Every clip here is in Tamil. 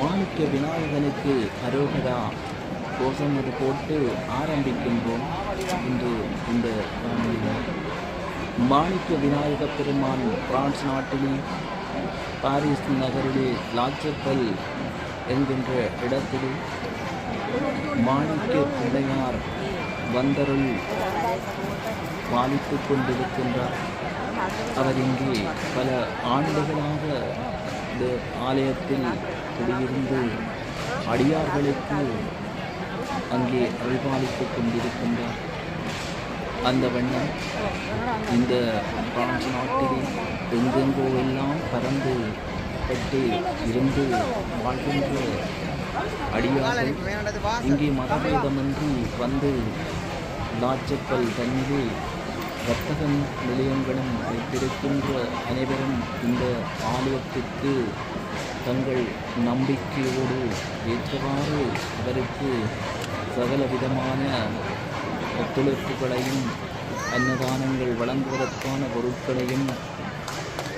மாணிக்க விநாயகனுக்கு அரோகரா கோஷம் அது போட்டு ஆரம்பிக்கின்றோம் இன்று இந்த காணொளியில். மாணிக்க விநாயக பெருமான் பிரான்ஸ் நாட்டிலே பாரிஸ் நகரிலே லாச்சப்பல் என்கின்ற இடத்திலே மாணிக்க பிள்ளையார் வந்தருள் பாலித்துக் கொண்டிருக்கின்றார். அவர் இங்கே பல ஆண்டுகளாக இந்த ஆலயத்தில் குடியிருந்து அடியார்களுக்கு அங்கே அருள்பாலித்துக் கொண்டிருக்கின்றார். அந்த வண்ணம் இந்த பிரான்ஸ் நாட்டிலே எங்கெங்கோ எல்லாம் பறந்து பட்டு இருந்து வாழ்கின்ற அடியார்கள் இங்கே மதபேதமின்றி வந்து லாச்சப்பல் தன்னிலே வர்த்தகம் நிலையங்களும் வைத்திருக்கின்ற அனைவரும் இந்த ஆலயத்திற்கு தங்கள் நம்பிக்கையோடு ஏற்றவாறு அவருக்கு சகல விதமான ஒத்துழைப்புகளையும் அன்னதானங்கள் வழங்குவதற்கான பொருட்களையும்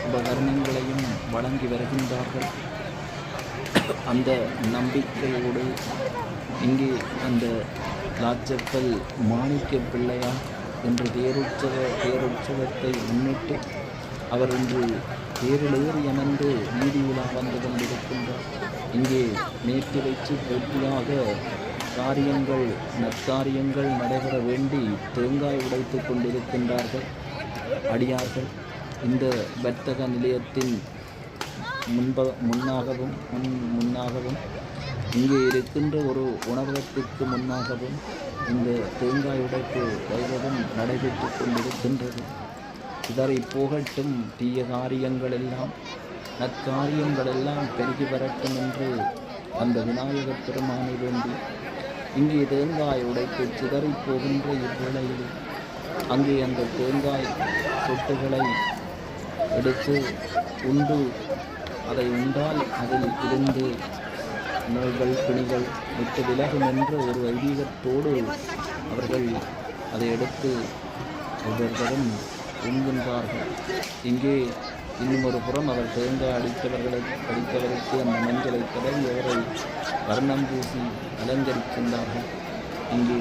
உபகரணங்களையும் வழங்கி வருகின்றார்கள். அந்த நம்பிக்கையோடு இங்கே அந்த லாச்சப்பல் மாணிக்க பிள்ளையார் என்று தேருற்சவ தேருற்சவத்தை முன்னிட்டு அவர் இன்று தேரிலேறி அமர்ந்து வீதி உலா வந்து கொண்டிருக்கின்றார். இங்கே நேற்று வைத்து போட்டியாக காரியங்கள் நற்காரியங்கள் நடைபெற வேண்டி தேங்காய் உடைத்து கொண்டிருக்கின்றார்கள். அடியார்கள் இந்த வர்த்தக நிலையத்தின் முன்ப முன்னாகவும் முன் முன்னாகவும் இங்கே இருக்கின்ற ஒரு உணவகத்திற்கு முன்னாகவும் இந்த தேங்காய் உடைப்பு வைபவம் நடைபெற்று கொண்டிருக்கின்றது. இதரை போகட்டும் தீய காரியங்கள் எல்லாம் நற்காரியங்கள் எல்லாம் பெருகி வரட்டும் என்று அந்த விநாயகப் பெருமானை வேண்டி இங்கே தேங்காய் உடைத்து சிதறி போகின்ற இவ்வேளையில் அங்கே அந்த தேங்காய் சொட்டுகளை எடுத்து உண்டு அதை உண்டால் அதில் இருந்து நோய்கள் பிணிகள் விட்டு விலகும் என்ற ஒரு ஐதீகத்தோடு அவர்கள் அதை எடுத்து ஒவ்வொருவரும் உண்கின்றார்கள். இங்கே இன்னும் ஒரு புறம் அவர் தேங்காய் அடித்தவர்களை அடித்தவருக்கு அந்த மஞ்சளை தடவி அவரை வர்ணம் பூசி அலங்கரிக்கின்றார்கள். இங்கே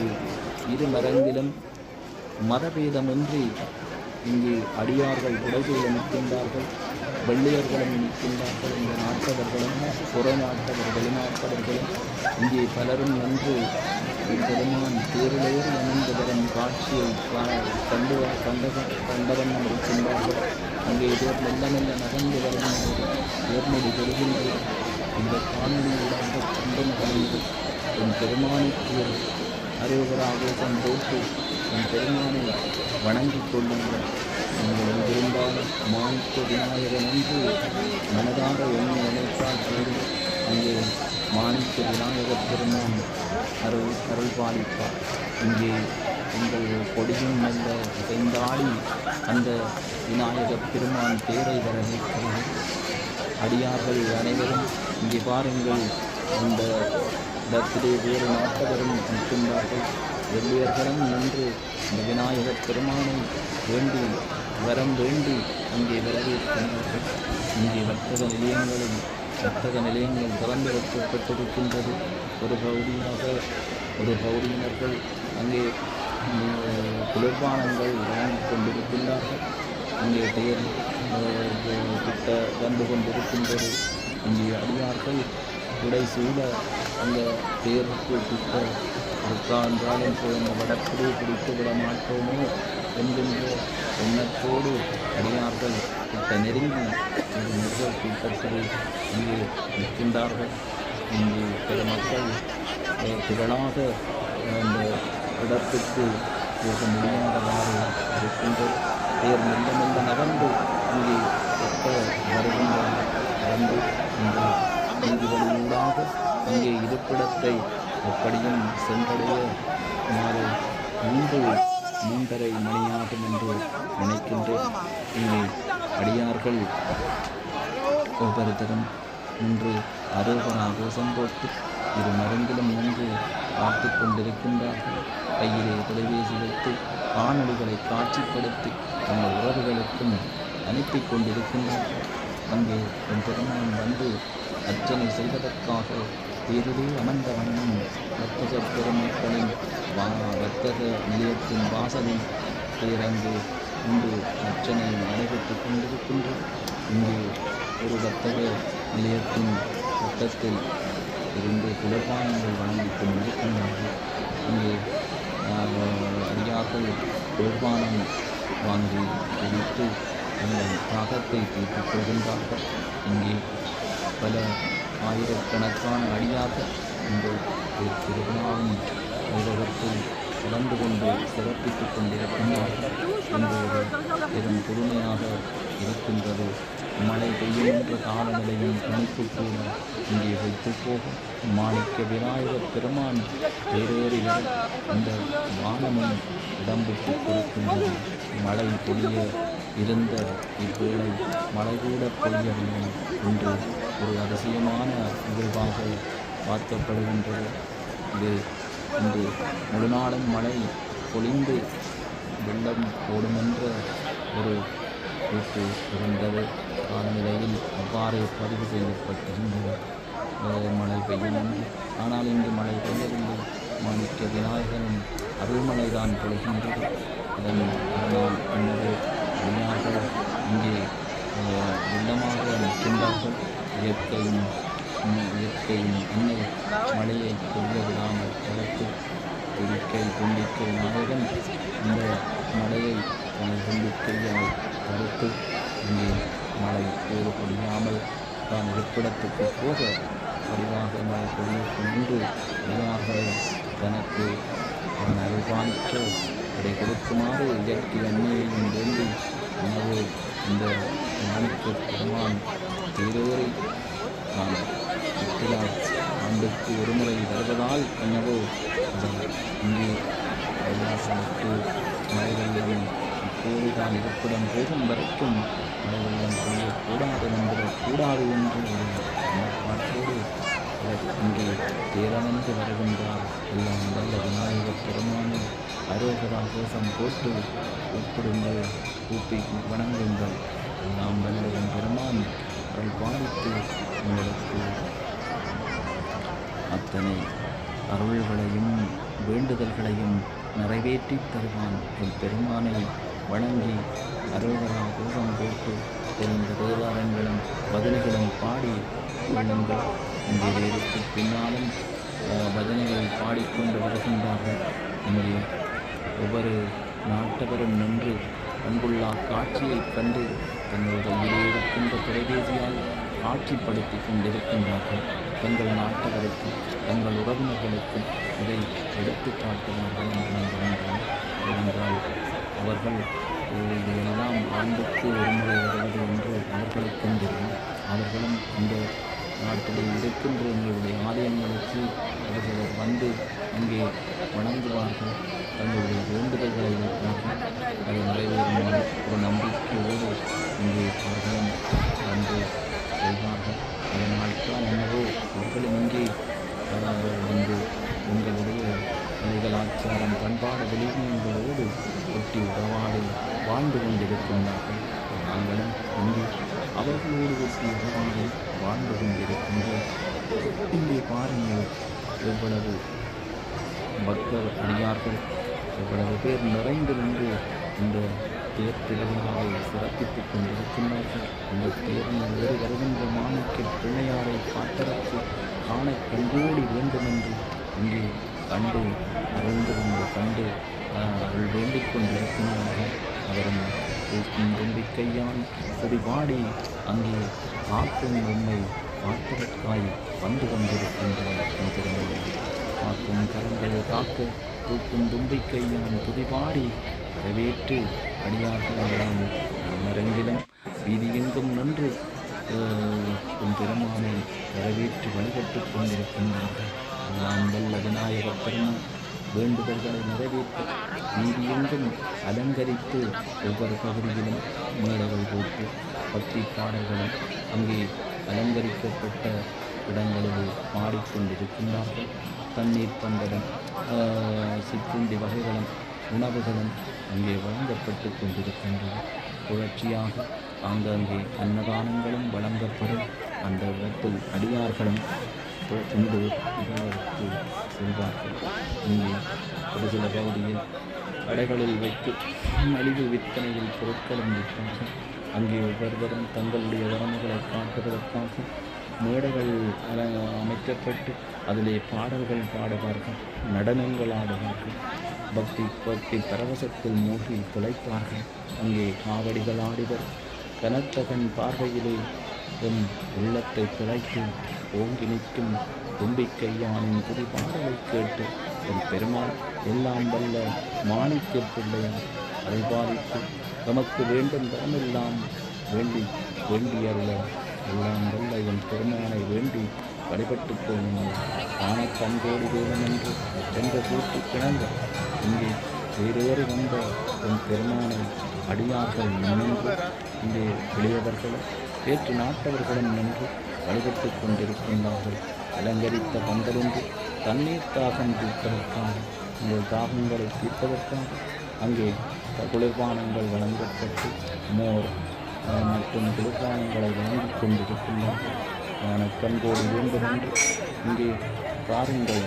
இரு மரங்களிலும் மதபேதமின்றி இங்கே அடியார்கள் உடைகளை நிற்கின்றார்கள். வெள்ளையர்களும் நிற்கின்றார்கள் இந்த நாட்டவர்களும் புற நாட்டவர் வெளிநாட்டவர்களும் இங்கே பலரும் நின்று பெருமான் பேரிலேயே அணிந்து வரும் காட்சியை கண்டு கண்ட கண்டவண்ணம் இருக்கின்றார்கள் அங்கே தேர் மெல்ல மெல்ல நகர்ந்து வரும் தேர்மொழி பெறுகின்றது. இந்த காணொலியிலாக கண்டு நகர்ந்து என் பெருமானுக்கு ஒரு அரோகர ஆவேசம் போட்டு என் பெருமானை வணங்கிக் கொள்ளுங்கள். நீங்கள் எங்கிருந்தாலும் மாணிக்க விநாயகன் என்று மனதார எண்ணி நினைத்தால் போதும் அங்கே மாணிக்க விநாயகர் பெருமான் அருள் அருள் பாலிப்பார் இங்கே உங்கள் கொடியும் நல்ல இசைந்தாடி அந்த விநாயகப் பெருமான் தேரை வரவேற்கிறது அடியார்கள் அனைவரும் இங்கே பாருங்கள் இந்த இடத்திலே வேறு நாட்டவரும் நிற்கின்றார்கள் வெள்ளியர்களும் நின்று இந்த விநாயகர் பெருமானை வேண்டி வரம் வேண்டி அங்கே வரவேற்கின்றார்கள் இங்கே வர்த்தக நிலையங்களும் வர்த்தக நிலையங்கள் திறந்து வைக்கப்பட்டிருக்கின்றது. ஒரு பகுதியாக ஒரு பகுதியினர்கள் அங்கே குளிர்பானங்கள் வாங்கிக் கொண்டிருக்கின்றார்கள். இங்கே பெயர் அஹ், கிட்ட வந்து கொண்டிருக்கின்றது. இங்கே அடியார்கள் உடை சூழ அந்த பெயருக்கு கிட்ட உட்கார்ந்தாலும் போய் வடக்குடி பிடித்து விட மாட்டோமோ என்கின்ற எண்ணத்தோடு அடியார்கள். கிட்ட நெருங்கி இந்த மிக கூட்டத்தில் இங்கே நிற்கின்றார்கள். இங்கே பிற மக்கள் திரளாக அந்த இடத்துக்கு போக முடியாதவாறு இருக்கின்றது பேர் மெல்ல மெல்ல நடந்து இங்கே எப்ப வருகின்ற நடந்து இந்த நீதி வழியூடாக இங்கே இருப்பிடத்தை எப்படியும் சென்றடைய மாலை மூன்று மூன்றரை மணியாகும் என்று நினைக்கின்றேன். இங்கே அடியார்கள் ஒவ்வொருத்தரும் நின்று அரோகரா கோஷம் போட்டு இரு மருந்திலும் நின்று பார்த்து கொண்டிருக்கின்றார்கள். கையிலே தொலைபேசி வைத்து காணொளிகளை காட்சிப்படுத்தி தங்கள் உறவுகளுக்கும் அனுப்பி கொண்டிருக்கின்றார்கள். அங்கே என் பெருமான் வந்து அர்ச்சனை செய்வதற்காக தேரிலே அமர்ந்த வண்ணம் வர்த்தக பெருமக்களின் வா வர்த்தக நிலையத்தின் வாசலில் பேரங்கு இன்று அர்ச்சனை நடைபெற்றுக் கொண்டிருக்கின்றது இங்கு ஒரு வர்த்தக நிலையத்தின் பக்கத்தில் இருந்து குளிர்பானங்கள் வழங்கிக் கொண்டிருக்கின்றார்கள் இங்கே ஆஹ், அடியார்கள் குளிர்பானம் வாங்கி குடித்து தங்கள் தாகத்தை தீர்த்துக் கொள்கின்றார்கள். இங்கே பல ஆயிரக்கணக்கான அடியாக உங்கள் ஒரு உலகத்தில் கலந்து கொண்டு சிறப்பித்துக் கொண்டிருக்கின்றார் என்பது பெரும் புதுமையாக இருக்கின்றது. மழை பெய்யுகின்ற என்ற காலநிலையும் கணிப்பு கூட இங்கே வைத்து போகும் மாணிக்க விநாயகர் பெருமான் தேரேறி இந்த வானமும் உடம்புக்கு கொடுக்கின்றது மழை பொழிய இருந்த இவ்வேளை மழை கூட பொழியவில்லை என்று ஒரு அதிசயமான நிகழ்வாக பார்க்கப்படுகின்றது. இது இன்று முழுநாளும் மழை பொழிந்து வெள்ளம் ஓடுமென்ற ஒரு கூட்டு இருந்தது. காலநிலையில் அவ்வாறு பதிவு செய்யப்பட்டிருந்தது. மழை பெய்யும் ஆனால் இங்கு மழை பெய்யவில்லை. மாணிக்க விநாயகரும் அருள்மழை தான் பொழிகின்றது. அதன் அதனால் பின்னரே விநாயகர் இங்கே வெள்ளமாக நிற்கின்றார்கள். இயற்கையும் இயற்கையும் அன்னை மழையை கொள்ள விடாமல் தடுத்து துதிக்கை துண்டிக்கை நாயகன் இந்த மழையை தனது துண்டிக்கையால் தடுத்து இங்கே மழை கூறு பொழியாமல் தான் இருப்பிடத்துக்கு போக வடிவாக மழை பொழிய கொண்டு விநாயகர் தனக்கு அவன் அருள்பாலிக்க அதை கொடுக்குமாறு இயற்கை அன்னையையும் வேண்டி உணவு இந்த மாணிக்க பெருமான் தேரோரை நான் சுற்றுலா ஆண்டுக்கு ஒருமுறை வருவதால் என்னவோ இங்கே கைலாசனுக்கு மழை வெள்ளம் இப்போது தான் இருப்பிடம் போகும் வரைக்கும் மழை வெள்ளம் பொழியக்கூடாது நம்பிடக்கூடாது என்று ஒரு எண்ணப்பாட்டோடு இங்கே தேரமர்ந்து வருகின்றார். எல்லாம் நல்ல விநாயகர் பெருமானை அரோகரா கோஷம் போட்டு ஒப்பிடுங்கள் கூப்பி வணங்குங்கள். எல்லாம் வல்லவன் பெருமான் அருள் பாடித்து உங்களுக்கு அத்தனை அருள்களையும் வேண்டுதல்களையும் நிறைவேற்றி தருவான் என் பெருமானை வணங்கி அருள்களால் கோஷம் போட்டு தெரிந்த தேவாரங்களும் பதில்களும் பாடி கொள்ளுங்கள். இங்கே பின்னாலும் பஜனைகளை பாடிக்கொண்டு வருகின்றார்கள். நம்முடைய ஒவ்வொரு நாட்டவரும் நின்று அன்புள்ளா காட்சியைக் கண்டு தங்கள் கையிலே இருக்கின்ற தொலைபேசியால் ஆட்சிப்படுத்தி கொண்டிருக்கின்றார்கள். தங்கள் நாட்டவருக்கும் தங்கள் உறவினர்களுக்கும் இதை எடுத்து காட்டுவார்கள் என்று நான் ஏனென்றால் அவர்கள் இதையெல்லாம் ஆண்டுக்கு ஒருமுறை வருவது என்று அவர்களுக்கும் தெரியும். அவர்களும் இந்த நாட்டில் இருக்கின்ற எங்களுடைய ஆலயங்களுக்கு அவர்கள் வந்து அங்கே வணங்குவார்கள். தங்களுடைய வேண்டுதல் தூக்கும் தும்பிக்கையான் செடி அங்கே காக்கும் உண்மை காப்பதற்காய் வந்து கொண்டிருக்கின்றார் காக்கும் கரங்களை காக்க தூக்கும் தும்பிக்கையான் துதிபாடி வரவேற்று அடியார்களெல்லாம் மரங்கிலும் வீதியெங்கும் நின்று உன் பெருமானை வரவேற்று வழிபட்டுக் கொண்டிருக்கின்றார்கள். எல்லாம் வல்ல விநாயகர் பெருமான் வேண்டுதல்களை நிறைவேற்ற வீதியெங்கும் அலங்கரித்து ஒவ்வொரு பகுதியிலும் மேடைகள் போட்டு பக்தி பாடல்களும் அங்கே அலங்கரிக்கப்பட்ட இடங்களில் மாறிக்கொண்டிருக்கின்றார்கள் தண்ணீர் பந்தலும் சிற்றுண்டி வகைகளும் உணவுகளும் அங்கே வழங்கப்பட்டு கொண்டிருக்கின்றன. புரட்சியாக ஆங்காங்கே அன்னதானங்களும் வழங்கப்படும். அந்த இடத்தில் அடியார்களும் உண்டு செல்வார்கள். இங்கே ஒரு சில பகுதியில் கடைகளில் வைத்து மலிவு விற்பனையில் பொருட்களும் விற்பார்கள். அங்கே ஒவ்வொருவரும் தங்களுடைய திறமைகளை காட்டுவதற்காக மேடைகள் அல- அமைக்கப்பட்டு அதிலே பாடல்கள் பாடுவார்கள் நடனங்கள் ஆடுவார்கள் பக்தி பக்தி பரவசத்தில் மூழ்கி துளைப்பார்கள். அங்கே காவடிகள் ஆடிவர் கனத்தகன் பார்வையிலே என் உள்ளத்தை துளைத்து ஓங்கி நிற்கும் தும்பிக்கையானின் குறி பாடலை கேட்டு என் பெருமாள் எல்லாம் வல்ல மாணிக்க பிள்ளையார் அதை பாதித்து நமக்கு வேண்டும் தரமெல்லாம் வேண்டி வேண்டியருள எல்லாம் வல்ல என் பெருமானை வேண்டி வழிபட்டு போனோம் ஆன தங்கோடு வேதம் என்று என்ற கூட்டு கிணங்க இங்கே வேறேறி வந்த என் பெருமானை அடியார்கள் நின்று இங்கே எளியவர்களும் வேற்று நாட்டவர்களும் நின்று வழிபட்டு கொண்டிருக்கின்றார்கள். அலங்கரித்த பந்தலொன்று தண்ணீர் தாகம் தீர்ப்பதற்காக உங்கள் தாகங்களை தீர்ப்பதற்காக அங்கே குளிர்பானங்கள் வழங்கப்பட்டு மோர் மற்றும் குளிர்பானங்களை வாங்கி கொண்டிருக்கின்றார்கள் ஞான கண்கோடி வேண்டும் என்று இங்கே பாருங்கள்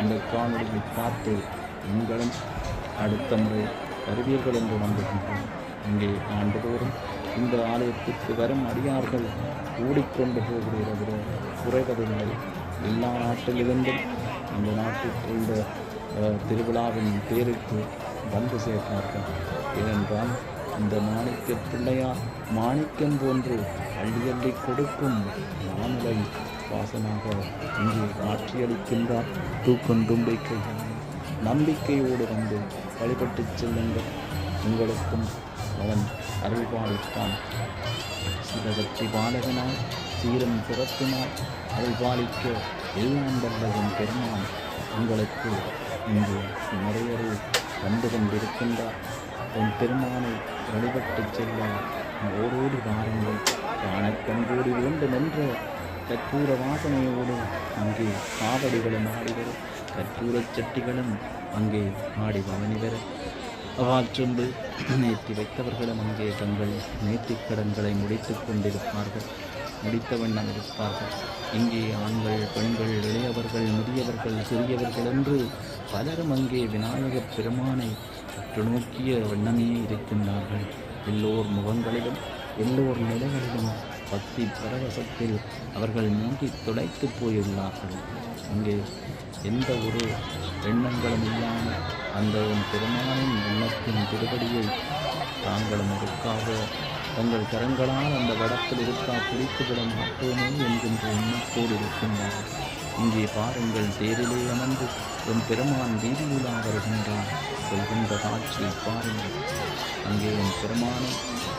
இந்த காணொலியை பார்த்து நீங்களும் அடுத்த முறை வருவீர்கள் என்று நம்புகின்றோம் இங்கே ஆண்டுதோறும் இந்த ஆலயத்திற்கு வரும் அடியார்கள் ஓடிக்கொண்டு போகிறீர்கள் குறைவதில்லை. எல்லா நாட்டிலிருந்தும் இந்த நாட்டிற்கு இந்த திருவிழாவின் பேருக்கு வந்து சேர்ப்பார்கள் ஏனென்றால் இந்த மாணிக்க பிள்ளையார் மாணிக்கம் போன்று அள்ளி அள்ளி கொடுக்கும் மாமலை வாசனாக இங்கே காட்சியளிக்கின்றார் தூக்கம் தும்பிக்கை நம்பிக்கையோடு வந்து வழிபட்டு செல்லுங்கள். உங்களுக்கும் அவன் அருள்பாலித்தான் சிவபக்தி பாலகனாய் சீரம் சிறப்பினாய். அருள்பாலிக்க எல்லாம் வல்லவன் பெருமான் உங்களுக்கு இங்கு நிறையரு வந்து கொண்டிருக்கின்றார். உன் பெருமானை வழிபட்டு செல்ல ஓடோடி வாருங்கள். கண்கூடி வேண்டும் என்ற கற்பூர வாசனையோடு அங்கே காவடிகளும் ஆடிவர் கற்பூரச் சட்டிகளும் அங்கே ஆடி பவனி வர அவாற்றொன்று நேர்த்தி வைத்தவர்களும் அங்கே தங்கள் நேர்த்திக் கடன்களை முடித்துக் கொண்டிருப்பார்கள். முடித்த வண்ணம் இருப்பார்கள் இங்கே ஆண்கள் பெண்கள் இளையவர்கள் முதியவர்கள் சிறியவர்கள் என்று பலரும் அங்கே விநாயகப் பெருமானை உற்று நோக்கிய வண்ணமே இருக்கின்றார்கள். எல்லோர் முகங்களிலும் எல்லோர் நிலைகளிலும் பக்தி பரவசத்தில் அவர்கள் மூங்கி துடைத்து போயுள்ளார்கள். அங்கே எந்த ஒரு எண்ணங்களும் இல்லாமல் அந்த பெருமானின் எண்ணத்தின் திருவடியை தாங்களும் இருக்காக தங்கள் கரங்களால் அந்த வடத்தில் இருக்கா பிடித்துவிட மாட்டோமே என்கின்ற எண்ணத்தோடு இருக்கின்றார்கள் இங்கே பாருங்கள் தேரிலே அமர்ந்து என் பெருமான் வீதியிலா வருகின்றார். சொல்கின்ற காட்சியை பாருங்கள். அங்கே என் பெருமானை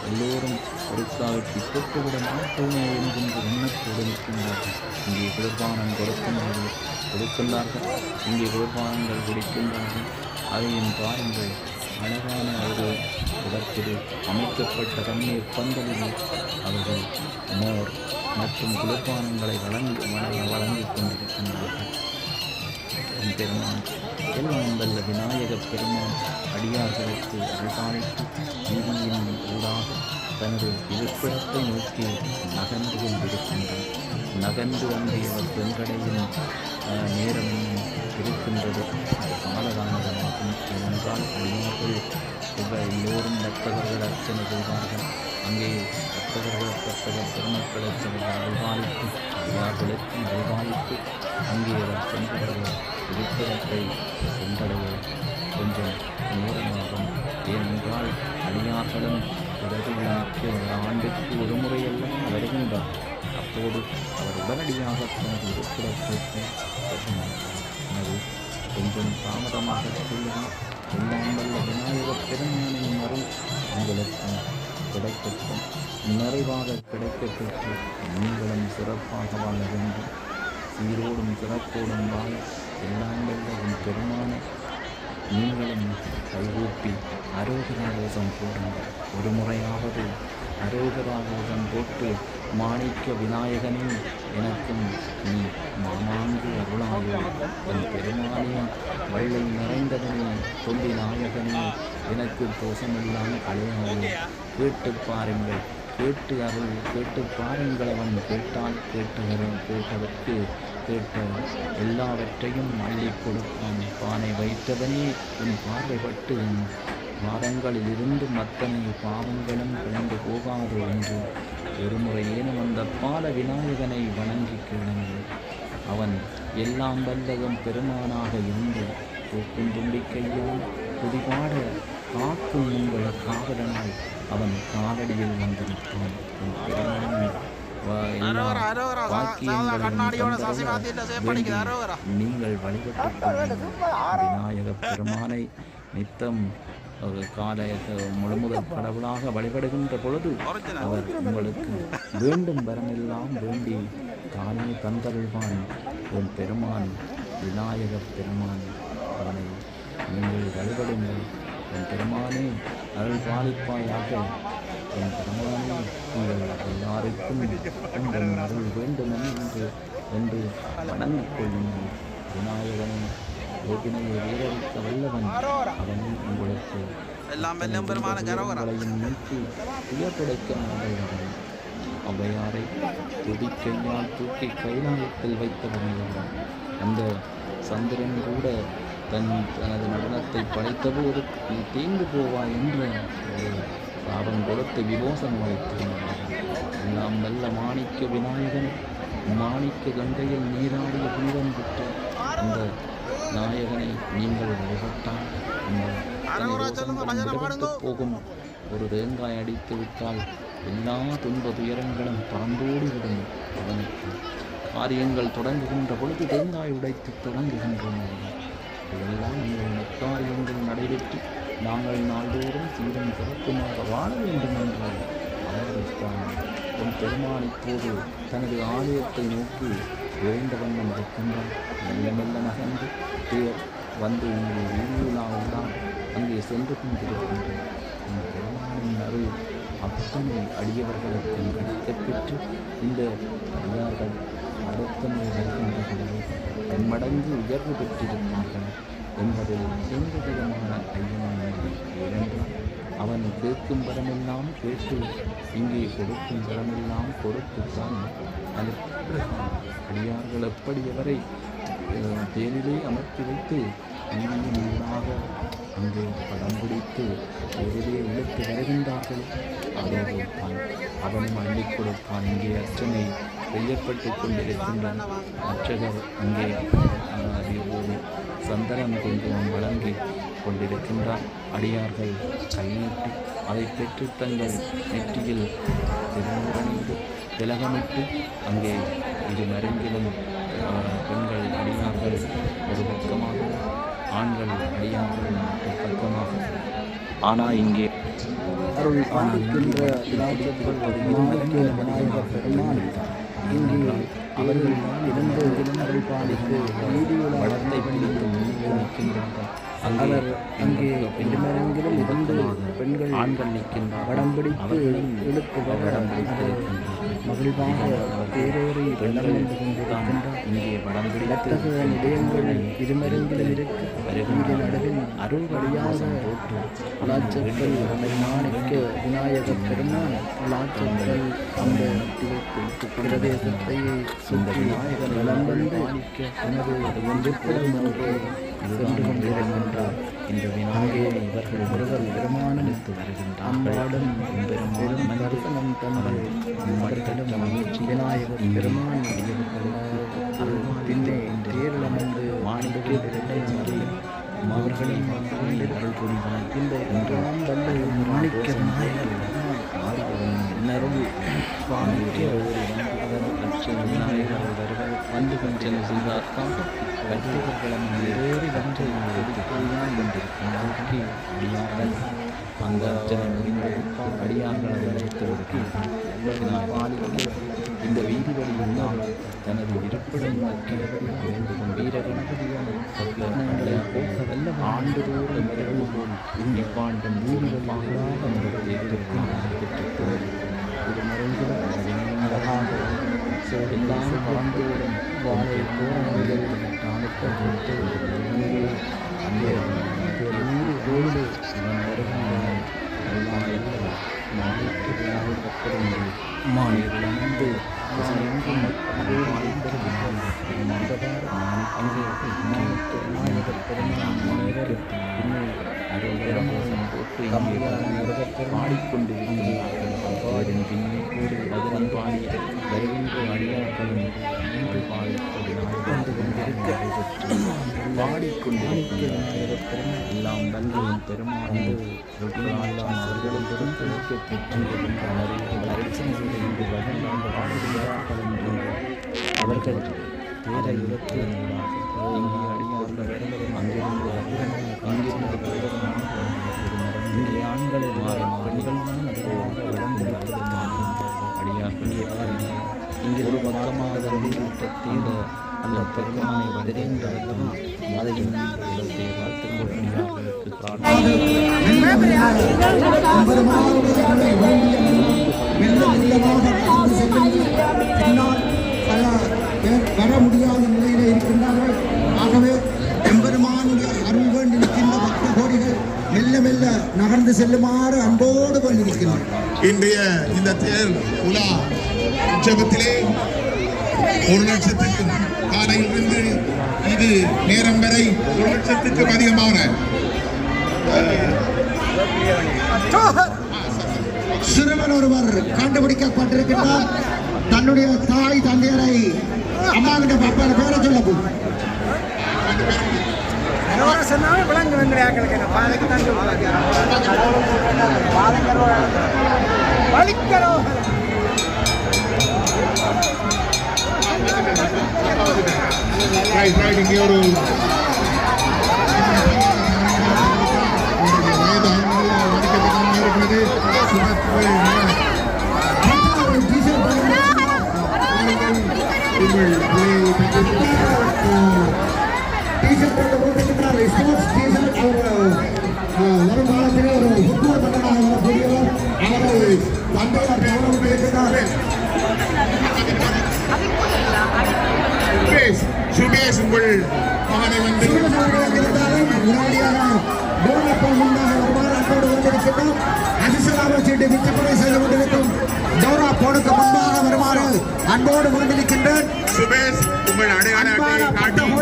எல்லோரும் ஒருக்காவிற்கு பெற்றுவிட மாட்டோமே என்கின்ற எண்ணத்தோடு இருக்கின்றார்கள் இங்கே குளிர்பானம் கொடுக்கின்றார்கள். கொடுக்கின்றார்கள். இங்கே குளிர்பானங்கள் குடிக்கின்றார்கள். அதையும் பாருங்கள். அழகான ஒரு இடத்தில் அமைக்கப்பட்ட தண்ணீர் பந்தலில் அவர்கள் மோர் மற்றும் குளிர்பானங்களை வழங்கி வழங்கிக் கொண்டிருக்கின்றார்கள். பெருமான் எல்லாம் வல்ல விநாயகப் பெருமான் அடியார்களுக்கு அருள்பாலித்து வீதியின் ஊடாக தனது இருப்பிடத்தை நோக்கி நகர்ந்து கொண்டிருக்கின்றார் நகர்ந்து வந்து அவர் பெண்கடையின் நேரம் இருக்கின்றது. அது என்றால் ஏனென்றால் அடியார்கள் எல்லோரும் பக்தர்கள் அர்ச்சனை செய்வார்கள். அங்கே பக்தர்கள் பக்தர்கள் பெருமக்கள் அர்ச்சனை அருள்பாலித்து அடியார்களுக்கும் அருள்பாலித்து அங்கே அவர் சென்றடைய இருப்பிடத்தை சென்றடைய கொஞ்சம் நேரமாகும். ஏனென்றால் அடியார்களும் உதவிகளுக்கு ஒரு ஆண்டுக்கு ஒரு முறையெல்லாம் வருகின்றார். அப்போது அவர் உடனடியாக தனது இருப்பிடத்திற்கு பெறுகிறார் எனவே கொஞ்சம் தாமதமாக செல்லும் எல்லாம் விநாயகர் பெருமானின் உங்களுக்கு கிடைக்கட்டும் நிறைவாக கிடைக்கப்பெற்று நீங்களும் சிறப்பாக வாழ வேண்டும். சீரோடும் சிறப்போடும் வாழ எல்லாம் வல்ல பெருமான நீங்களும் கைகூப்பி அரோகராகோசம் போடுங்கள். ஒரு முறையாவது அரோகராகோசம் போட்டு மாணிக்க விநாயகனே எனக்கும் நீ மாமாங்கு அருளாயோ என் பெருமானே வள்ளை நிறைந்ததனே கொல்லி நாயகனே எனக்கு தோஷமில்லாமல் கலையாயோ கேட்டு பாருங்கள் கேட்டு அருள் கேட்டு பாருங்கள் அவன் கேட்டால் கேட்டு வரும் கேட்டதற்கு கேட்ட எல்லாவற்றையும் அள்ளிக் கொடுப்பான். பானை வைத்தவனே உன் பார்வைப்பட்டு உன் பாதங்களிலிருந்து அத்தனை பாவங்களும் கலந்து போகாது என்று ஒருமுறை ஏனும் அந்த பால விநாயகனை வணங்கி கேளுங்கள். அவன் எல்லாம் வல்லதும் பெருமானாக இருந்து தூக்கும் தும்பிக்கையால் துதிபாட காக்கும் உங்கள் காவலனாய் அவன் காலடியில் வந்திருப்பான். உன் பெருமானின் வா- எல்லா அரோகரா, அரோகரா, சா- வாக்கியங்களையும் சாதா கண்ணாடியோட தந்தருள சசி மாத்திட்டு சேவ் வேண்டி பண்ணிக்குது, அரோகரா. நீங்கள் கொள்ளுங்கள் விநாயக பெருமானை நித்தம் ஒரு முழு முழுமுதல் கடவுளாக வழிபடுகின்ற பொழுது அவர் உங்களுக்கு வேண்டும் வரமெல்லாம் வேண்டி தானே தந்தருள்வான். உன் பெருமான் விநாயக பெருமான் அவனை நீங்கள் வழிபடுங்கள். என் பெருமானே அருள் பாலிப்பாயாக. என் பெருமானே நீங்கள் எல்லாருக்கும் உங்கள் அருள் வேண்டும் என்று என்று வணங்கிக் கொள்ளுங்கள். விநாயகனை வேதனையை வீரரிக்க வல்லவன் அவன் உங்களுக்கு எல்லாம் அரோகரா. உங்களையும் நீக்கி உயர்படைக்க ஔவையாரை துதிக்கையால் தூக்கி கைலாயத்தில் வைத்தவன் அந்த சந்திரன் கூட தன் தனது நடனத்தை படைத்தபோது நீ தீர்ந்து போவாய் என்று சாபம் கொடுத்து விமோசனம் வைத்திருந்தான் எல்லாம் நல்ல மாணிக்க விநாயகன் மாணிக்க கங்கையில் நீராடிய புனிதம் பெற்ற அந்த நாயகனை நீங்கள் வழிபட்டால் பாடுங்க. போகும். ஒரு தேங்காய் அடித்து விட்டால் எல்லா துன்ப துயரங்களும் பறந்தோடிவிடும் அவனுக்கு காரியங்கள் தொடங்குகின்ற பொழுது தேங்காய் உடைத்து தொடங்குகின்றன இதெல்லாம் உங்கள் நற்காரியங்கள் நடைபெற்று நாங்கள் நாள்தோறும் சீரும் சிறப்புமாக வாழ வேண்டும் என்று அவர்களுக்கான உன் பெருமான் இப்போது தனது ஆலயத்தை நோக்கி விரைந்த வண்ணம் இருக்கின்றான் மெல்ல மெல்ல நகர்ந்து பேர் வந்து இங்கே வீதியுலா அங்கே சென்று கொண்டிருக்கின்றோம் உன் பெருமானின் அருள் அத்தனை அடியவர்களுக்கு கிடைக்கப் பெற்று இந்த அடியார்கள் அடுத்தமை வருகின்ற பொழுது எம்மடங்கு உயர்வு பெற்றிருப்பார்கள் என்பதில் எந்த விதமான ஐயமும் இல்லை. ஏனென்றால் அவன் கேட்கும் வரமெல்லாம் கேட்டு இங்கே கொடுக்கும் வரமெல்லாம் கொடுத்துத்தான். அனுப்புகிறான் அடியார்கள் எப்படி அவரை அஹ், தேனிலே அமர்த்தி வைத்து நீதியின் அங்கே படம் பிடித்து எதிரே இழுத்து வருகின்றார்கள். அதோடு அவனும் அள்ளி கொடுப்பான். இங்கே அர்ச்சனை செய்யப்பட்டு கொண்டிருக்கின்றான். அர்ச்சகர் அங்கே சந்தனம் கொஞ்சம் வழங்கி கொண்டிருக்கின்றார் அடியார்கள் கைநீட்டி அதை பெற்று தங்கள் நெற்றியில் திருமுறணிந்து திலகமிட்டு அங்கே இரு மருங்கிலும் பெண்கள் அடியார்கள் ஒரு பக்கமாக ஆண்கள் அடியார்கள் ஒரு பக்கமாக ஆனால் இங்கே அருள் பாலிக்கின்ற விநாயகர் பெருமான் இங்கே அவர்கள் இருந்து அருள் வளத்தை பிடித்து நிற்கின்றார்கள் அவர் அங்கே இடமெங்கிலும் இருந்து பெண்கள் ஆண்கள் நிற்கின்றார்கள். வடம் பிடித்து அவர்களும் மகிழ்வாக தேரேறி வெள்ளம் வந்து கொண்டிருக்கின்றார் இங்கே வடம் நிலையங்கள் இருமருங்கிலும் இங்கே நடுவில் பெருமான் அந்த பிரதேசத்தை சுற்றி வலம் வந்து எனது இருப்பிடம் நோக்கி சென்று கொண்டிருக்கின்றார் இந்த விநாயகரை இவர்கள் ஒருவர் எடுத்து வருகின்றார்கள். அம்பாடும் பெருமான் பெரும் தரிசனம் தந்து அவர்களும் விநாயகர் பெருமான் பின்னே மாணிக்க அருள் புரிவாய் இந்த வல்ல மாணிக்க வந்து கொஞ்சம் செய்தார்க்காக கட்டிடர்களும் வேறு வந்து எடுத்துக்கொள்ளான் கொண்டிருக்கும் நோக்கி அடியார்கள் அந்த அர்ச்சனை முடிந்தது அடியார்கள் அதை இந்த வீதி வழியினால் தனது இருப்பிடம் நோக்கி வீரர்கள் வீர ஆண்டுதோறும் இரவு போல் இப்பாண்டும் வீதி வழியாக எல்லாம் பறந்தோடும் வாழை தோரணங்கள் நாளுக்கு அந்த நூறு கோடு இவன் வருகின்றன எல்லாம் மாலைக்கு விநாயகப்பெருமாள் மாலையிலிருந்து திசையெங்கும் எல்லாம் வல்லியும் பெருமாளும் அவர்களும் பெருமாளுக்கு பெற்று அர்ச்சனை செய்து இங்கு வகை அவர்கள் தேர இழப்பு இங்கே அடியார்கள் அங்கிருந்து அங்கிருந்து இங்கே ஆண்களை மாறி பெண்கள் தான் அடியார்கள் இங்கே ஒரு பக்கமாக வந்துவிட்ட தீர அந்த பெருமானை வதிரிந்தாலும் அதையும் இடத்தை வாழ்த்துக் கொள்கிறார்களுக்கு காரணம் வர முடியாத நிலையில இருக்கின்றார்கள். ஆகவே மெல்ல மெல்ல நகர்ந்து செல்லுமாறு அன்போடு வேண்டியிருக்கிறார் இன்றைய இந்த தேர் உலா உற்சவத்திலே ஒரு லட்சத்துக்கு காலையிலிருந்து இது நேரம் வரை ஒரு லட்சத்துக்கும் அதிகமான சிறுவன் ஒருவர் கண்டுபிடிக்கப்பட்டிருக்கின்றார். தன்னுடைய தாய் தந்தையரை அம்மாவிட்ட பாப்பாட பேரை சொல்ல போகும் சொன்னாலும் விளங்கு வந்து ஆக்களுக்கு என்ன பாதைக்கு தான் வலிக்கிறோம் ரைட் ரைட் இங்கே ஒரு வயது ஐம்பது வடிக்கத்தக்கமாக இருக்கிறது சுமத்து உங்கள் விலையை டீஷர்ட் போட்டு போட்டிருக்கிறார் ஸ்போர்ட்ஸ் டீஷர்ட் அவர் வருங்காலத்திலே ஒரு ஃபுட்பால் மன்னனாக வரக்கூடியவர் அவரை தந்தையார் கவனம் இருக்கிறார் சுபேஷ் சுபேஷ் உங்கள் மகனை வந்து அன்போடு உங்கள் மகனை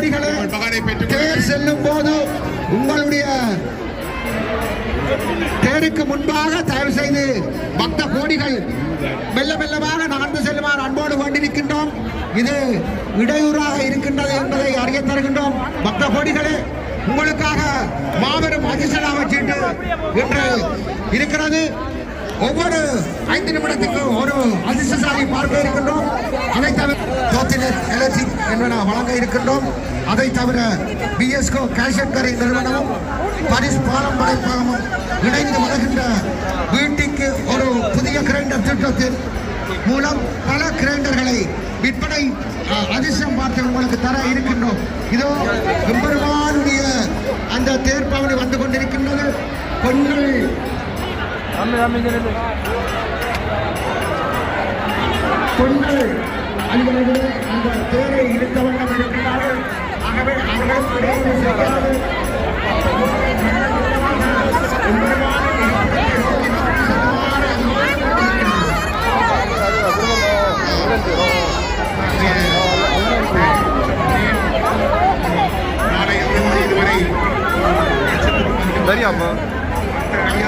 பெற்றுக் தேர் செல்லும் போது உங்களுடைய தேருக்கு முன்பாக தயவு செய்து பக்த கோடிகள் மெல்ல மெல்லமாக நகர்ந்து செல்லுமாறு அன்போடு கொண்டிருக்கின்றோம் இது இடையூறாக இருக்கின்றது என்பதை அறிய தருகின்றோம். பக்த கோடிகளே உங்களுக்காக மாபெரும் அதிசலாக சீட்டு என்று இருக்கிறது. ஒவ்வொரு ஐந்து நிமிடத்துக்கு ஒரு அதிர்ஷ்டசாலி பார்க்க இருக்கின்றோம். அதை தவிர ஜோதிடர் எலர்ஜி என்பன வழங்க இருக்கின்றோம். அதை தவிர பிஎஸ்கோ கேஷட் கரை நிறுவனமும் பரிஸ் பாலம் படைப்பாகவும் இணைந்து வருகின்ற வீட்டுக்கு ஒரு புதிய கிரைண்டர் திட்டத்தின் மூலம் பல கிரைண்டர்களை விற்பனை அதிர்ஷ்டம் பார்த்து உங்களுக்கு தர இருக்கின்றோம். இதோ எம்பெருமானுடைய அந்த தேர்ப்பாவணி வந்து கொண்டிருக்கின்றது. பெண்கள் பெண்கள் அலுவலர்கள் அந்த தேரை இழுத்த வண்ணம் இருக்கிறார்கள் ஆகவே அவர்களும் இடைவெளி செய்யாது சரியாப்பா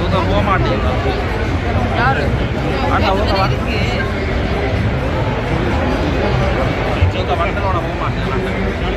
ஊத்த போக மாட்டேங்க அண்ணா ஊத்த வா ஊத்த வண்டலோட போக மாட்டேன்